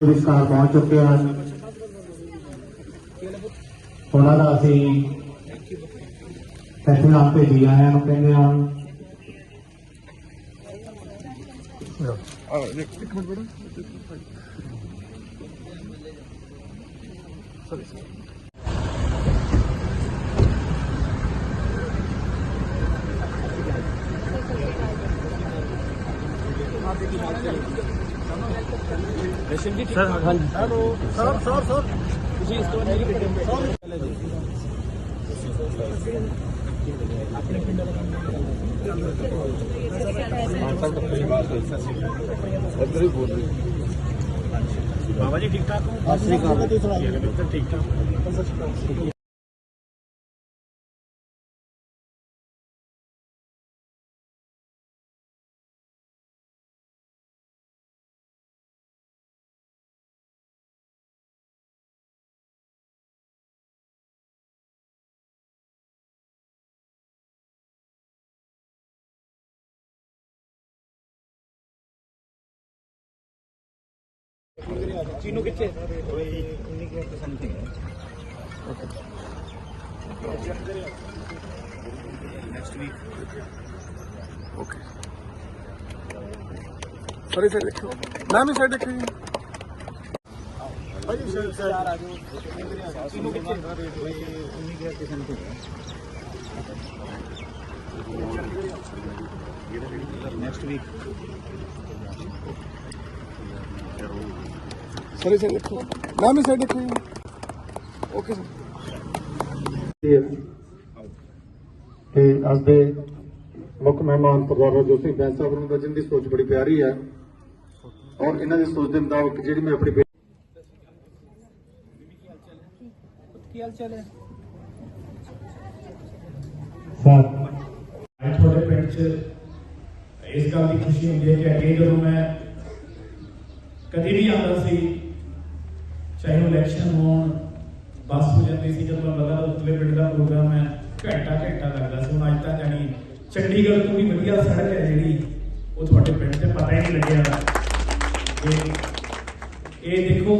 ਵਿਚਕਾਰ ਪਹੁੰਚ ਚੁੱਕੇ ਹਨ ਉਹਨਾਂ ਦਾ ਅਸੀਂ ਇੱਥੇ ਨਾਮ ਭੇਜੀ ਆਇਆਂ ਨੂੰ ਕਹਿੰਦੇ ਹਨ ਬਾਬਾ ਜੀ ਠੀਕ ਠਾਕ ਹੋ ਸਤਿ ਸ੍ਰੀ ਅਕਾਲ ਠੀਕ ਠਾਕ ਚੀਨੂ ਕਿੱਥੇ next week okay Surrey side ਦੇਖੋ ਨਾ ਵੀ ਸਾਈਡ ਦੇਖੋ ਜੀ ਭਾਜੀ ਸਰ ਸਰ ਆ ਜਾਓ ਚੀਨੂ ਕਿੱਥੇ ਨੈਕਸਟ ਵੀਕ ਸਰੀ ਸਾਈਡ ਦੇਖੋ। ਨਾ ਵੀ ਸਾਈਡ ਦੇਖੋ ਓਕੇ ਸਰ ਤੇ ਅੱਜ ਦੇ ਮੁੱਖ ਮਹਿਮਾਨ ਸਰਦਾਰ ਜੋਤੀ ਬੈਂਸ ਸਾਹਿਬ ਨੂੰ ਵਜਨ ਦੀ ਸੋਚ ਬੜੀ ਪਿਆਰੀ ਹੈ। ਔਰ ਇਹਨਾਂ ਦੀ ਸੋਚ ਦੇ ਮੁਤਾਬਕ ਜਿਹੜੀ ਮੈਂ ਆਪਣੀ ਕੀ ਹਾਲ ਚਾਲ ਹੈ? ਸਰ ਅੱਜ ਤੁਹਾਡੇ ਪਿੰਡ 'ਚ ਇਸ ਗੱਲ ਦੀ ਖੁਸ਼ੀ ਹੁੰਦੀ ਹੈ ਕਿ ਅੱਗੇ ਜਦੋਂ ਮੈਂ ਕਦੀ ਨਹੀਂ ਆਉਂਦਾ ਸੀ ਚਾਹੇ ਉਹ ਇਲੈਕਸ਼ਨ ਹੋਣ, ਬੱਸ ਹੋ ਜਾਂਦੀ ਸੀ ਜਦੋਂ ਮੈਂ ਲਗਾ ਉਤਲੇ ਪਿੰਡ ਦਾ ਪ੍ਰੋਗਰਾਮ ਹੈ, ਘੰਟਾ ਘੰਟਾ ਲੱਗਦਾ ਸੀ। ਹੁਣ ਅੱਜ ਤਾਂ ਜਾਣੀ ਚੰਡੀਗੜ੍ਹ ਤੋਂ ਵੀ ਵਧੀਆ ਸੜਕ ਹੈ ਜਿਹੜੀ, ਉਹ ਤੁਹਾਡੇ ਪਿੰਡ 'ਤੇ ਪਤਾ ਹੀ ਨਹੀਂ ਲੱਗਿਆ। ਤੇ ਇਹ ਦੇਖੋ,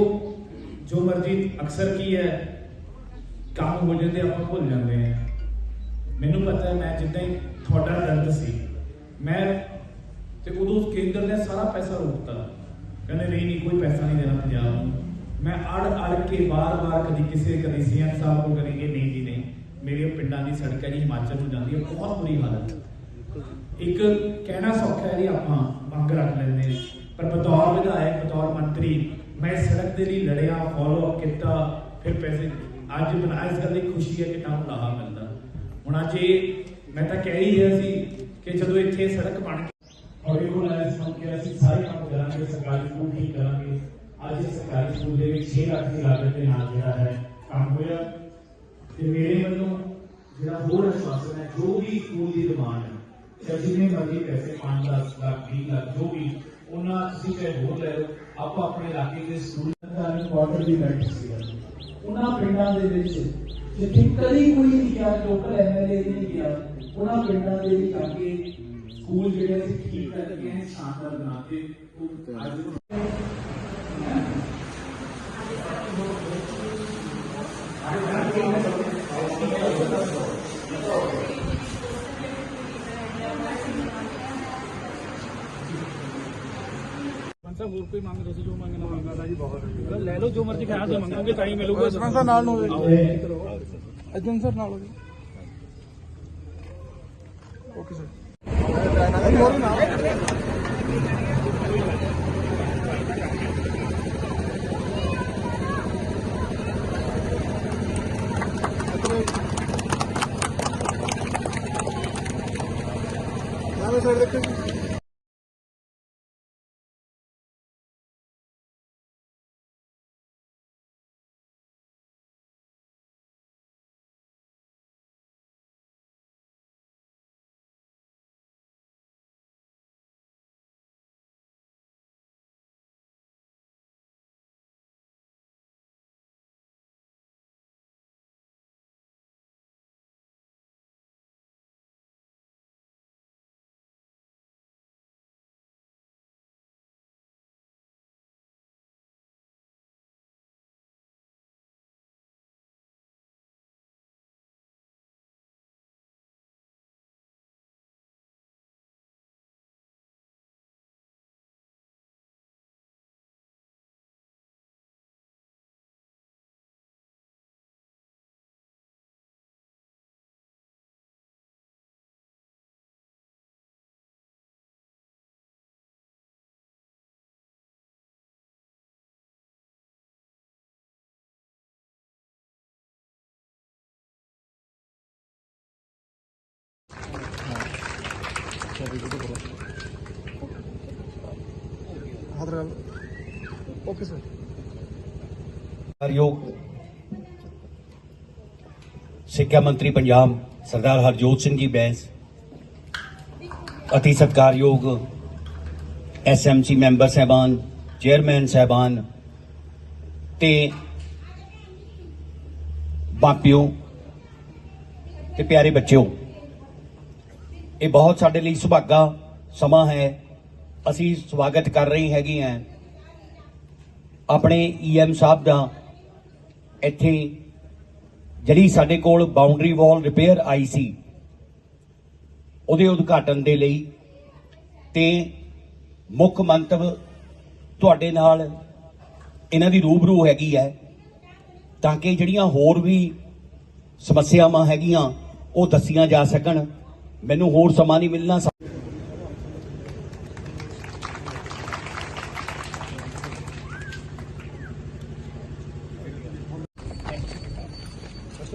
ਜੋ ਮਰਜ਼ੀ ਅਕਸਰ ਕੀ ਹੈ, ਕੰਮ ਹੋ ਜਾਂਦੇ, ਆਪਾਂ ਭੁੱਲ ਜਾਂਦੇ ਹਾਂ। ਮੈਨੂੰ ਪਤਾ ਮੈਂ ਜਿੱਦਾਂ ਹੀ ਤੁਹਾਡਾ ਦਰਦ ਸੀ, ਮੈਂ ਤੇ ਉਦੋਂ ਕੇਂਦਰ ਨੇ ਸਾਰਾ ਪੈਸਾ ਰੋਕਤਾ। ਕਹਿੰਦੇ, ਨਹੀਂ ਨਹੀਂ, ਕੋਈ ਪੈਸਾ ਨਹੀਂ ਦੇਣਾ ਪੰਜਾਬ ਨੂੰ। ਮੈਂ ਅੜ ਅੜ ਕੇ ਬਾਰ-ਬਾਰ ਕਦੀ ਕਿਸੇ, ਕਦੀ ਸੀਐਮ ਸਾਹਿਬ ਕੋਲ ਕਰੀ ਕਿ ਨਹੀਂ ਜੀ, ਨਹੀਂ। ਮੇਰੇ ਪਿੰਡਾਂ ਦੀ ਸੜਕ ਹੈ ਜੀ, ਹਿਮਾਚਲ ਨੂੰ ਜਾਂਦੀ ਹੈ, ਬਹੁਤ ਬੁਰੀ ਹਾਲਤ। ਇੱਕ ਕਹਿਣਾ ਸੌਖਾ ਹੈ ਜੀ ਆਪਾਂ, ਮੰਗ ਰੱਖ ਲੈਂਦੇ ਪਰ ਬਤੌਰ ਵਿਧਾਇਕ, ਬਤੌਰ ਮੰਤਰੀ, ਮੈਂ ਸੜਕ ਦੇ ਲਈ ਲੜਿਆ ਫੋਲੋ ਅਪ ਕੀਤਾ, ਫਿਰ ਪੈਸੇ ਅੱਜ ਬਣਾ, ਇਸ ਗੱਲ ਦੀ ਖੁਸ਼ੀ ਹੈ ਕਿ ਤੁਹਾਨੂੰ ਲਾਹਾ ਮਿਲਦਾ। ਹੁਣ ਅੱਜ ਇਹ, ਮੈਂ ਤਾਂ ਕਹਿ ਹੀ ਰਿਹਾ ਸੀ ਕਿ ਜਦੋਂ ਇੱਥੇ ਸੜਕ ਬਣ ਗਈ, ਔਰ ਇਹ ਕੋਲ ਐਸ ਕੰਮ ਕਿ ਅਸੀਂ ਸਾਰੇ ਕੰਮ ਕਰਾਂਗੇ, ਸਰਕਾਰੀ ਸਕੂਲ ਠੀਕ ਕਰਾਂਗੇ। ਅੱਜ ਸਰਕਾਰੀ ਸਕੂਲ ਦੇ ਵਿੱਚ 6 ਲੱਖ ਦੀ ਲਾਗਤ ਦੇ ਨਾਲ ਜਿਹੜਾ ਹੈ ਕੰਮ ਹੋਇਆ। ਤੇ ਮੇਰੇ ਵੱਲੋਂ ਜਿਹੜਾ ਹੋਰ ਆਸ਼ਵਾਸਨ ਹੈ ਜੋ ਵੀ ਸਕੂਲ ਦੀ ਡਿਮਾਂਡ ਹੈ ਚਾਹੇ ਜਿੰਨੇ ਮਰਜ਼ੀ ਪੈਸੇ 5 10 ਲੱਖ 20 ਲੱਖ ਜੋ ਵੀ ਉਹਨਾਂ ਤੁਸੀਂ ਚਾਹੇ ਹੋਰ ਲੈ ਲਓ ਆਪਾਂ ਆਪਣੇ ਇਲਾਕੇ ਦੇ ਸਕੂਲ ਦਾ ਕੁਆਟਰ ਦੀ ਬੈਠ ਸੀ ਉਹਨਾਂ ਪਿੰਡਾਂ ਦੇ ਵਿੱਚ ਜਿੱਥੇ ਕਦੀ ਕੋਈ ਨਹੀਂ ਗਿਆ ਟੋਟਲ ਐਮਐਲਏ ਨਹੀਂ ਗਿਆ ਉਹਨਾਂ ਪਿੰਡਾਂ ਦੇ ਵਿੱਚ ਆ ਕੇ ਸਕੂਲ ਜਿਹੜੇ ਅਸੀਂ ਠੀਕ ਕਰਕੇ ਸ਼ਾਨਦਾਰ ਬਣਾਤੇ ਉਹ ਅੱਜ ਪੰਸਾ ਹੋਰ ਕੋਈ ਮੰਗ ਤੁਸੀਂ ਜੋ ਮੰਗਣਾ ਮੰਗਦਾ ਜੀ ਬਹੁਤ ਲੈ ਲਓ ਜੋ ਮਰਜ਼ੀ ਖਾਇਆ ਤੇ ਮੰਗਾਂਗੇ ਤਾਂ ਹੀ ਮਿਲੂਗਾ ਸਰਪੰਚ ਸਾਹਿਬ ਨਾਲ ਨੂੰ ਹੋ ਜਾਓ ਅਜਨ ਸਰ ਨਾਲ ਹੋ ਜਾਓ ਓਕੇ ਸਰ ਹੋਰ ਵੀ ਨਾਲ ਹੱਥ ਨਾਲ ਓਕੇ ਸਰ ਸਤਿਕਾਰਯੋਗ ਸਿੱਖਿਆ ਮੰਤਰੀ ਪੰਜਾਬ ਸਰਦਾਰ ਹਰਜੋਤ ਸਿੰਘ ਜੀ ਬੈਂਸ ਅਤੀ ਸਤਿਕਾਰਯੋਗ ਐਸਐਮਸੀ ਮੈਂਬਰ ਸਹਿਬਾਨ ਚੇਅਰਮੈਨ ਸਹਿਬਾਨ ਤੇ ਬਾਪਿਓ ਤੇ ਪਿਆਰੇ ਬੱਚਿਓ ਇਹ ਬਹੁਤ ਸਾਡੇ ਲਈ ਸੁਭਾਗਾ ਸਮਾਂ ਹੈ। ਅਸੀਂ ਸਵਾਗਤ ਕਰ ਰਹੇ ਹੈਗੇ ਹਾਂ ਆਪਣੇ ਈਐਮ ਸਾਹਿਬ ਦਾ ਇੱਥੇ ਜਿਹੜੀ ਸਾਡੇ ਕੋਲ ਬਾਉਂਡਰੀ ਵਾਲ ਰਿਪੇਅਰ ਆਈ ਸੀ, ਉਹਦੇ ਉਦਘਾਟਨ ਦੇ ਲਈ ਤੇ ਮੁੱਖ ਮੰਤਵ ਤੁਹਾਡੇ ਨਾਲ ਇਹਨਾਂ ਦੀ ਰੂਬਰੂ ਹੈਗੀ ਹੈ ਤਾਂ ਕਿ ਜਿਹੜੀਆਂ ਹੋਰ ਵੀ ਸਮੱਸਿਆਵਾਂ ਹੈਗੀਆਂ ਉਹ ਦੱਸੀਆਂ ਜਾ ਸਕਣ। ਮੈਨੂੰ ਹੋਰ ਸਮਾਂ ਨਹੀਂ ਮਿਲਣਾ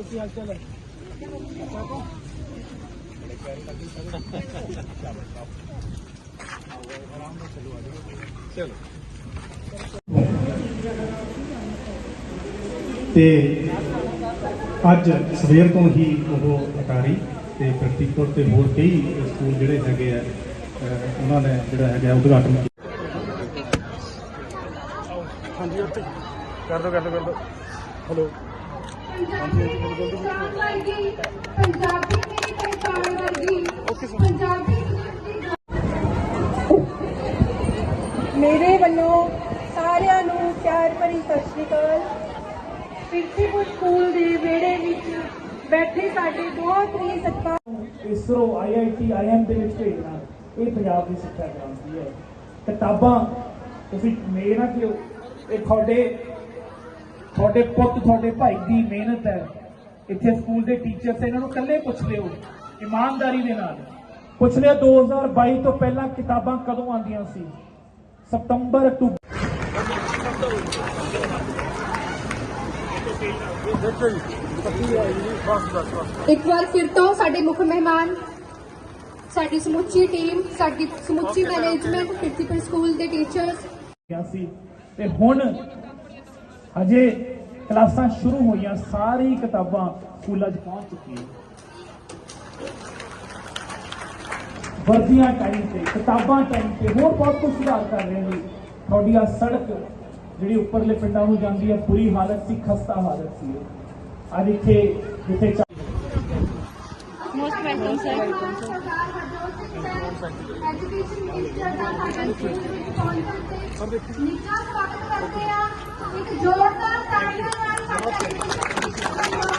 ਕੀ ਹਾਲ ਚਾਲ ਹੈ ਤੇ ਅੱਜ ਸਵੇਰ ਤੋਂ ਹੀ ਉਹ ਅਟਾਰੀ ਤੇ ਪ੍ਰਤੀਕਪੁਰ ਤੇ ਹੋਰ ਕਈ ਸਕੂਲ ਜਿਹੜੇ ਹੈਗੇ ਆ ਉਹਨਾਂ ਨੇ ਜਿਹੜਾ ਹੈਗਾ ਉਦਘਾਟਨ ਕੀਤਾ। ਹਾਂਜੀ ਓਕੇ ਕਰ ਦੋ ਕਰ ਦੋ ਕਰ ਦੋ ਹਲੋ ਪੰਜਾਬੀ ਮੇਰੀ ਪਹਿਚਾਣ ਵਰਗੀ ਪੰਜਾਬੀ ਮੇਰੇ ਵੱਲੋਂ ਸਾਰਿਆਂ ਨੂੰ ਪਿਆਰ ਭਰੀ ਸਤਿ ਸ਼੍ਰੀ ਅਕਾਲ। ਪਿਰਥੀਪੁਰ ਸਕੂਲ ਦੇ ਵਿਹੜੇ ਵਿੱਚ ਬੈਠੇ ਸਾਡੇ ਬਹੁਤ ਹੀ ਸਤਿਕਾਰ ਇਸਰੋ ਆਈਆਈਟੀ ਆਈਐਮ ਦੇ ਵਿੱਚ ਭੇਜਣਾ, ਇਹ ਪੰਜਾਬ ਦੀ ਸਿੱਖਿਆ ਕ੍ਰਾਂਤੀ ਹੈ। ਕਿਤਾਬਾਂ, ਤੁਸੀਂ ਮੇਰੇ ਨਾ ਕਿ ਇਹ ਤੁਹਾਡੇ ਤੁਹਾਡੇ ਪੁੱਤ, ਤੁਹਾਡੇ ਭਾਈ ਦੀ ਮਿਹਨਤ ਹੈ। ਇੱਥੇ ਸਕੂਲ ਦੇ ਟੀਚਰਸ ਇਹਨਾਂ ਨੂੰ ਇਕੱਲੇ ਪੁੱਛਦੇ ਹੋ ਇਮਾਨਦਾਰੀ ਦੇ ਨਾਲ। ਪੁੱਛ ਲਿਓ 2022 ਤੋਂ ਪਹਿਲਾਂ ਕਿਤਾਬਾਂ ਕਦੋਂ ਆਉਂਦੀਆਂ ਸੀ? ਸਤੰਬਰ, ਅਕਤੂਬਰ ਦੇਖੋ ਜੀ ਪੱਕੀ ਆਈ ਜੀ ਬਸ ਬਸ ਬਸ ਇੱਕ ਵਾਰ ਫਿਰ ਤੋਂ ਸਾਡੇ ਮੁੱਖ ਮਹਿਮਾਨ ਸਾਡੀ ਸਮੁੱਚੀ ਟੀਮ ਸਾਡੀ ਸਮੁੱਚੀ ਮੈਨੇਜਮੈਂਟ ਪ੍ਰਿੰਸੀਪਲ ਸਕੂਲ ਦੇ ਟੀਚਰਸ ਗਿਆ ਸੀ। ਤੇ ਹੁਣ ਹਜੇ ਕਲਾਸਾਂ ਸ਼ੁਰੂ ਹੋਈਆਂ ਸਾਰੀ ਕਿਤਾਬਾਂ ਸਕੂਲਾਂ 'ਚ ਪਹੁੰਚ ਚੁੱਕੀਆਂ। ਵਰਦੀਆਂ ਟਾਈਮ ਤੇ ਕਿਤਾਬਾਂ ਟਾਈਮ ਤੇ ਹੋਰ ਬਹੁਤ ਕੁਝ ਸੁਧਾਰ ਕਰ ਰਹੇ ਨੇ। ਤੁਹਾਡੀ ਆ ਸੜਕ ਜਿਹੜੀ ਉੱਪਰਲੇ ਪਿੰਡਾਂ ਨੂੰ ਜਾਂਦੀ ਹੈ ਬੁਰੀ ਹਾਲਤ ਸੀ ਖਸਤਾ ਹਾਲਤ ਸੀ ਅੱਜ ਇੱਥੇ ਜਿੱਥੇ most welcome sir education minister ਦਾ ਸਾਡੇ ਨਿੱਘਾ ਸਵਾਗਤ ਕਰਦੇ ਆ ਇੱਕ ਜ਼ੋਰਦਾਰ ਤਾੜੀਆਂ ਨਾਲ ਸਾਡਾ